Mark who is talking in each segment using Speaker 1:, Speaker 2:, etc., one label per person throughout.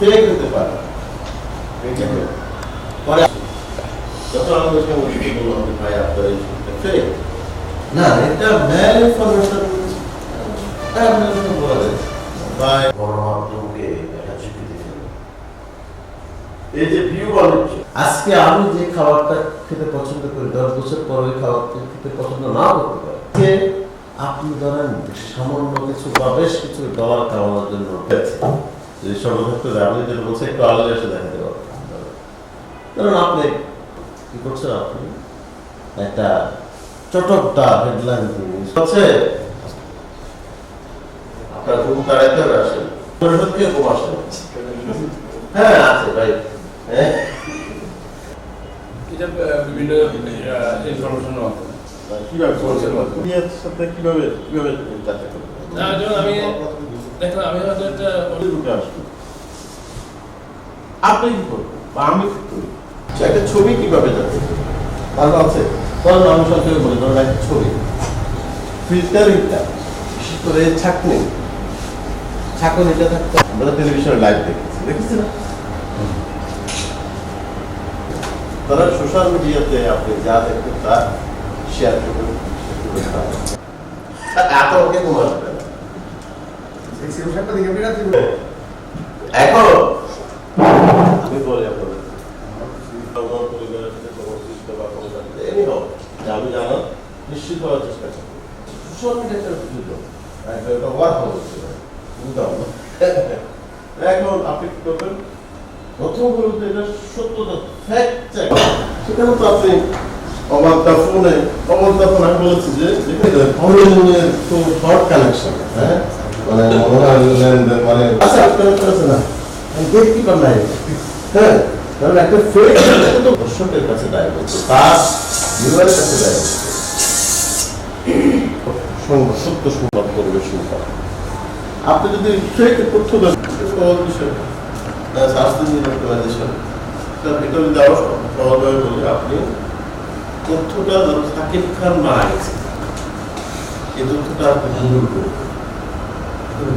Speaker 1: Fake হতে পারে। পরে। যখন আমাদের সঙ্গে উঠে বললাম ভাই, আপনার এই ফেক না, এটা ম্যাল ইনফরমেশন বলা যায়। ভাই, গণমাধ্যমকে একটা স্বীকৃতি দিল। এই যে ভিউ বানাচ্ছে আজকে আমি যে খাবারটা খেতে পছন্দ করি, দশ বছর পর ওই খাবারটা খেতে পছন্দ না করতে পারি আপনি ধরেন সামান্য কিছু বা বেশ কিছু ডলার কামানোর জন্য গেছে। যে সর্বক্ষেত্রে আপনি যেটা বলছে একটু আলাদা এসে দেখাতে ধরুন আপনি কি করছেন আপনি? একটা চটকটা হেডলাইন হচ্ছে আপনার ঘুম তাড়াইতে হবে আসেন। সত্যি ঘুম আসে? হ্যাঁ আছে ভাই। হ্যাঁ।
Speaker 2: এটা বিভিন্ন ইনফরমেশন
Speaker 1: কীভাবে কীভাবে
Speaker 2: আমি দেখো আমি হয়তো একটা
Speaker 1: রুটে আসবেন আপনি কি করবেন? বা আমি কি করি? আচ্ছা, একটা ছবি কীভাবে যাবে? ভালো আছে? ধরুন আমি সবথেকে বলি ধরুন একটা ছবি। ফিল্টারিংটা বিশেষ করে ছাকনি। ছাকনিটা থাকতে আমরা টেলিভিশনে লাইভ দেখেছি দেখেছি না? তারা সোশ্যাল মিডিয়াতে আপনি যা দেখবেন তা শেয়ার করবেন এত ওকে না এখন আমি বলি আমি জানা নিশ্চিত হওয়ার চেষ্টা করি সোশ্যাল একটা বুঝতে এখন আপনি কি করবেন? প্রথম বলতে এটা সত্যতা ফ্যাক্ট চেক সেখানে তো আপনি অবাকটা ফোনে অবাকটা ফোন আমি বলেছি যে অনলাইনের তো শর্ট কানেকশন হ্যাঁ? মানে মনে লেনদেন আচ্ছা আপনার কাছে না। গেট কিপার নাই হ্যাঁ কারণ একটা ফেক তো দর্শকের কাছে দায় হচ্ছে তার ভিউয়ারের কাছে দায় হচ্ছে সংবাদ সত্য সংবাদ পরিবেশন করা। আপনি যদি ফেক তথ্য দেন সহজ বিষয় স্বাস্থ্য নিরাপত্তাইজেশন তার ভিতরে দেওয়া সহজভাবে বলে আপনি তথ্যটা সাকিব খান মারা গেছে এই তথ্যটা আপনি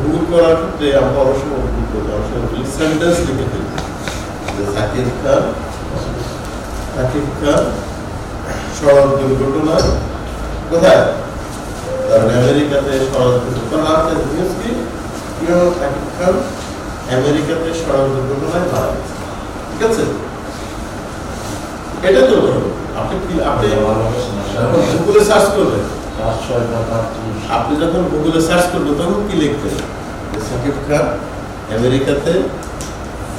Speaker 1: গুগল করার ক্ষেত্রে আমরা অনেক সময় ভুল করি অনেক সময় সেন্টেন্স লিখে ফেলি। যে সাকিব খান সাকিব খান সড়ক দুর্ঘটনায় কোথায়? কারণ আমেরিকাতে সড়ক দুর্ঘটনা আছে নিউজ কি? কি সাকিব খান আমেরিকাতে সড়ক দুর্ঘটনায় মারা গেছে। ঠিক আছে? এটা তো আপনি আপনি গুগলে সার্চ করবেন। আপনি যখন গুগলে সার্চ করবেন, তখন কি লিখবেন? সাকিব খান আমেরিকাতে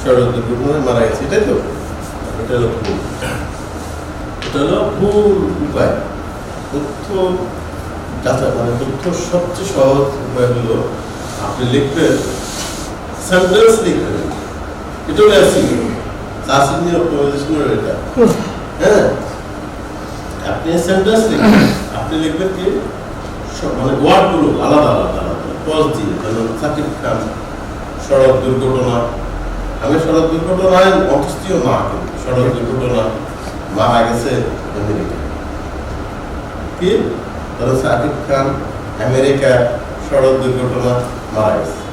Speaker 1: সড়ক দুর্ঘটনায় মারা গেছে। এটাই তো এটা হলো ভুল। এটা হলো ভুল উপায়। তথ্য যাচাই মানে তথ্য সবচেয়ে সহজ উপায় হলো আপনি লিখবেন সেন্টেন্স লিখবেন। এটা হলো অ্যাসিং অপটিমাইজেশনের এটা। হ্যাঁ? আপনি সেন্টেন্স লিখবেন। আপনি লিখবেন কি মানে ওয়ার্ডগুলো আলাদা আলাদা আলাদা পজ দিয়ে যেমন সাকিব খান সড়ক দুর্ঘটনা। আমি সড়ক দুর্ঘটনায় অন্তস্থীয় না সড়ক দুর্ঘটনা মারা গেছে আমেরিকা কি? ধরো সাকিব খান আমেরিকা সড়ক দুর্ঘটনা মারা গেছে।